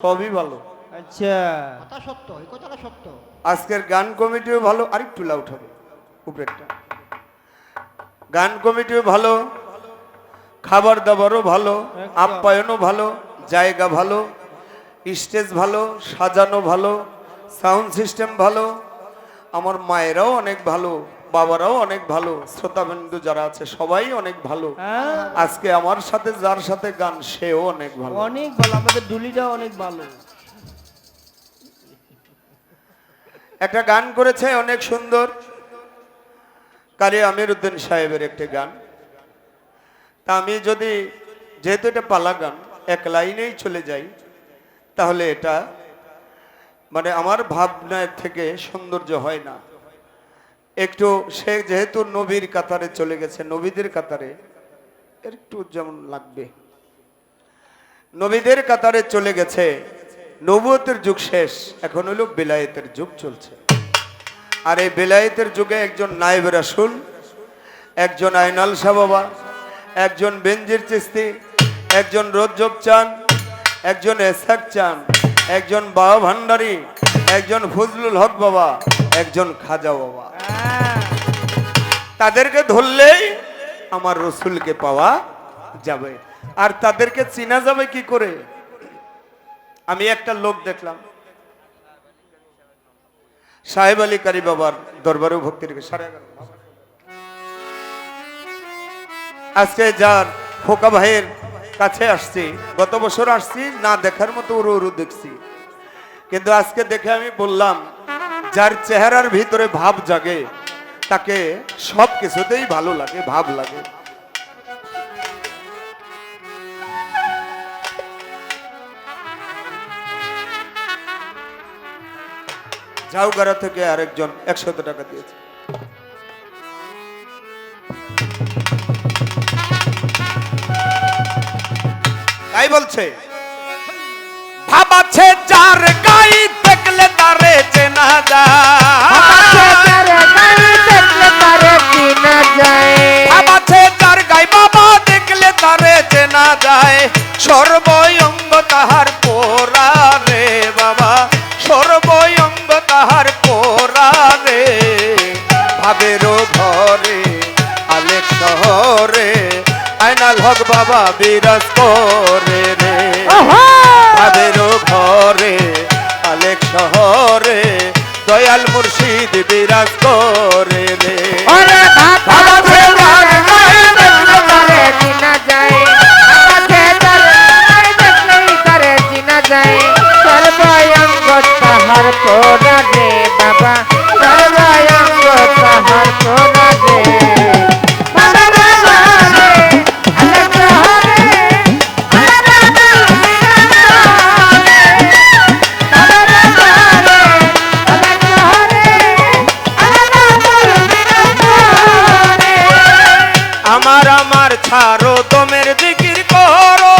সবই ভালো। আচ্ছা। কথা সত্য এই কথাটা সত্য। আজকের গান কমিটিও ভালো আরেকটু লাউট হবে উপরেরটা। গান কমিটিও ভালো খাবার দাবারও ভালো আপ্যায়নও ভালো জায়গা ভালো স্টেজ ভালো সাজানো ভালো সাউন্ড সিস্টেম ভালো আমার মায়েরাও অনেক ভালো। বাবারাও অনেক ভালো শ্রোতাবিন্দু যারা আছে সবাই অনেক ভালো। হ্যাঁ। আজকে আমার সাথে যার সাথে গান সেও অনেক ভালো। অনেক ভালো আমাদের ডুলিটা অনেক ভালো। একটা গান করেছে অনেক সুন্দর কারি আমির উদ্দিন সাহেবের একটি গান। তা আমি যদি যেহেতু এটা পালা গান এক লাইনেই চলে যাই তাহলে এটা মানে আমার ভাবনার থেকে সৌন্দর্য হয় না। একটু সে যেহেতু নবীর কাতারে চলে গেছে, নবীদের কাতারে একটু যেমন লাগবে। নবীদের কাতারে চলে গেছে, নবুয়তের যুগ শেষ, এখন হলো বেলায়েতের যুগ চলছে। আর এই বেলায়েতের যুগে একজন নায়েব রাসুল, একজন আইনাল শাহ বাবা, একজন বেঞ্জির চিস্তি একজন রজ্জব চান একজন এসাক চান একজন বাবা ভান্ডারী একজন ফজলুল হক বাবা, একজন খাজা বাবা। তাদেরকে ধরলেই আমার রসুলকে পাওয়া যাবে। আর তাদেরকে চিনা যাবে কি করে? আমি একটা লোক দেখলাম। সাহেব আলী কারি বাবার দরবারে ভক্তি রেখে সাড়ে আজকে যার খোকা ভাইয়ের কাছে আসছি, গত বছর আসছি, না দেখার মতো উরু উরু দেখছি। কিন্তু আজকে দেখে আমি বললাম, যার চেহারার ভিতরে ভাব জাগে তাকে সব কিছুতেই ভালো লাগে, ভাব লাগে। ঝাউগাড়া থেকে আরেকজন একশত টাকা দিয়েছে। তাই বলছে, ভাব আছে যার হক বাবা বিরাজ করে রে। ভাবেরও ঘরে আলেক শহরে দয়াল মুর্শিদ বিরাজ করে রে। আমার ছাড়ো, দমের দিকির করো।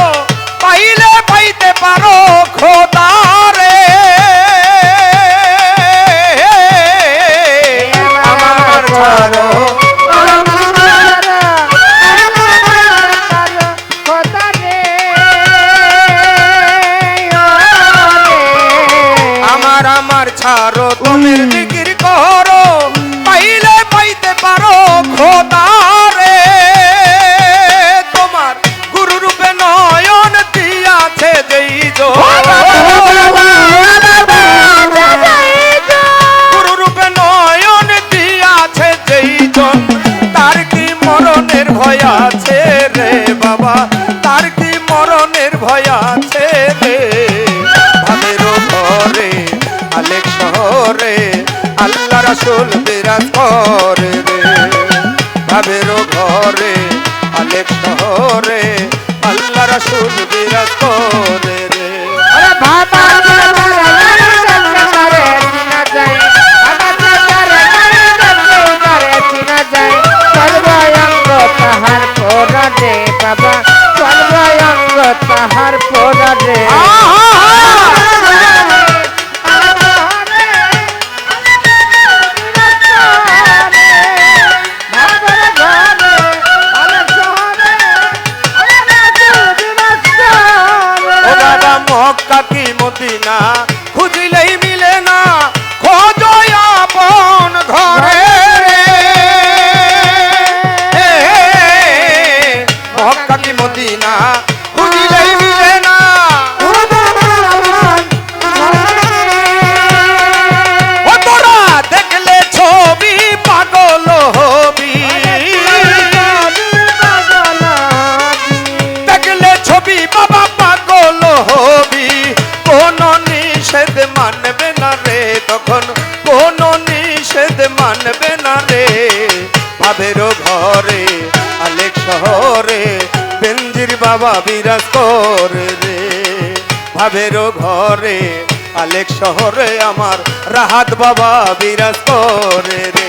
পাইলে পাইতে পারো খোদারে আমার ছাড়ো। ছাড়ো, দমের দিকির করো। পাইলে পাইতে পারো খোদারে আল্লাহ রাত করে বাবা বিরাজ করে রে। ভাবের ঘরে আলেক শহরে আমার রাহাত বাবা বিরাজ করে রে।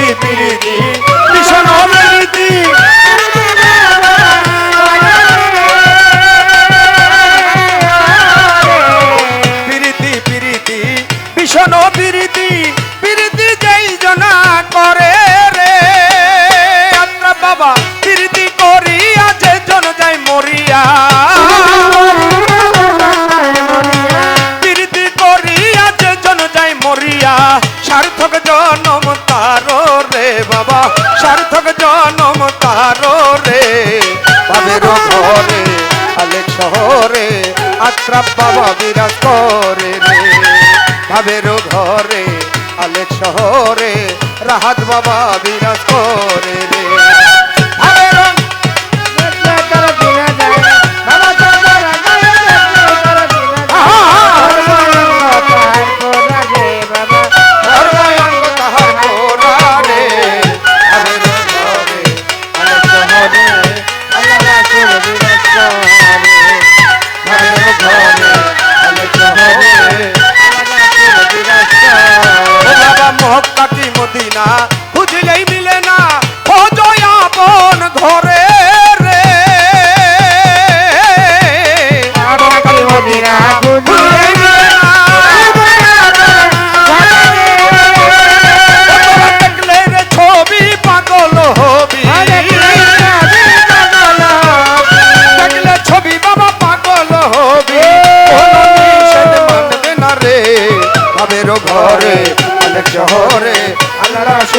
সার্থক জনম তারো রে? পাবের ঘরে আলেক শহরে আশ্রাপ বাবা বিরাজ করে রে। ভাবের ঘরে আলে শহরে, রাহাত বাবা বিরাজ করে রে।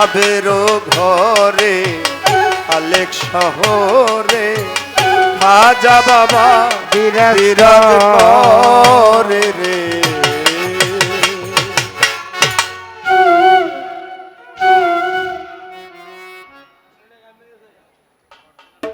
সাবেরো ঘরে আলেক শহরে খাজা বাবা বিরাজ রে।